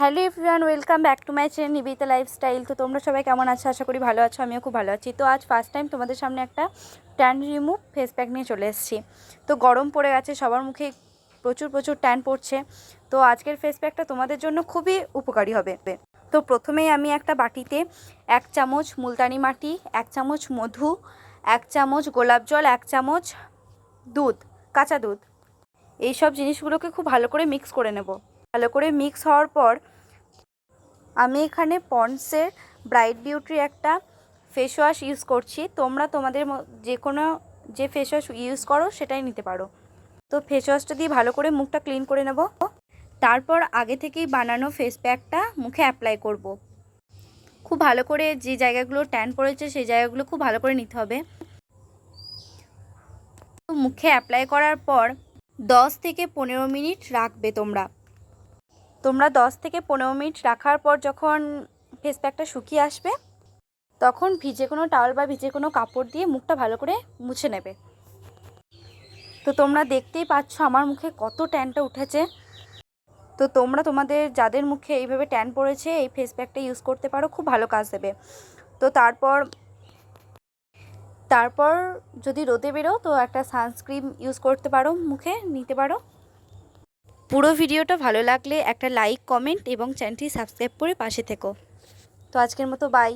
Hello everyone, welcome back to my channel Nibita lifestyle. তো তোমরা সবাই কেমন আছো? আশা করি ভালো আছো, আমিও খুব ভালো আছি। তো আজ ফার্স্ট টাইম তোমাদের সামনে একটা ট্যান রিমুভ ফেস প্যাক নিয়ে চলে এসেছি। তো গরম পড়ে গেছে, সবার মুখে প্রচুর প্রচুর ট্যান পড়ছে। তো আজকের ফেস প্যাকটা তোমাদের জন্য খুবই উপকারী হবে। তো প্রথমেই আমি একটা বাটিতে এক চামচ মুলতানি মাটি, এক চামচ মধু, এক চামচ গোলাপ জল, এক চামচ দুধ, কাঁচা দুধ। এইসব জিনিসগুলোকে খুব ভালো করে মিক্স করে নেব। ভালো করে মিক্স হওয়ার পর আমি এখানে পন্ডসের ব্রাইট বিউটির একটা ফেস ওয়াশ ইউজ করছি। তোমরা তোমাদের যে কোনো যে ফেস ওয়াশ ইউজ করো সেটাই নিতে পারো। তো ফেস ওয়াশটা দিয়ে ভালো করে মুখটা ক্লিন করে নেব। তারপর আগে থেকেই বানানো ফেস প্যাকটা মুখে অ্যাপ্লাই করব। খুব ভালো করে যে জায়গাগুলো ট্যান পড়েছে সেই জায়গাগুলো খুব ভালো করে নিতে হবে। মুখে অ্যাপ্লাই করার পর দশ থেকে পনেরো মিনিট রাখবে তোমরা। তোমরা দশ থেকে পনেরো মিনিট রাখার পর যখন ফেস প্যাকটা শুকিয়ে আসবে, তখন ভিজে কোনো টাওয়াল বা ভিজে কোনো কাপড় দিয়ে মুখটা ভালো করে মুছে নেবে। তো তোমরা দেখতেই পাচ্ছ আমার মুখে কত ট্যানটা উঠেছে। তো তোমরা তোমাদের যাদের মুখে এইভাবে ট্যান পড়েছে, এই ফেস প্যাকটা ইউজ করতে পারো, খুব ভালো কাজ দেবে। তো তারপর তারপর যদি রোদে বেরো, তো একটা সানস্ক্রিন ইউজ করতে পারো মুখে, নিতে পারো। পুরো ভিডিওটা ভালো লাগলে একটা লাইক, কমেন্ট এবং চ্যানেলটি সাবস্ক্রাইব করে পাশে থেকো। তো আজকের মতো বাই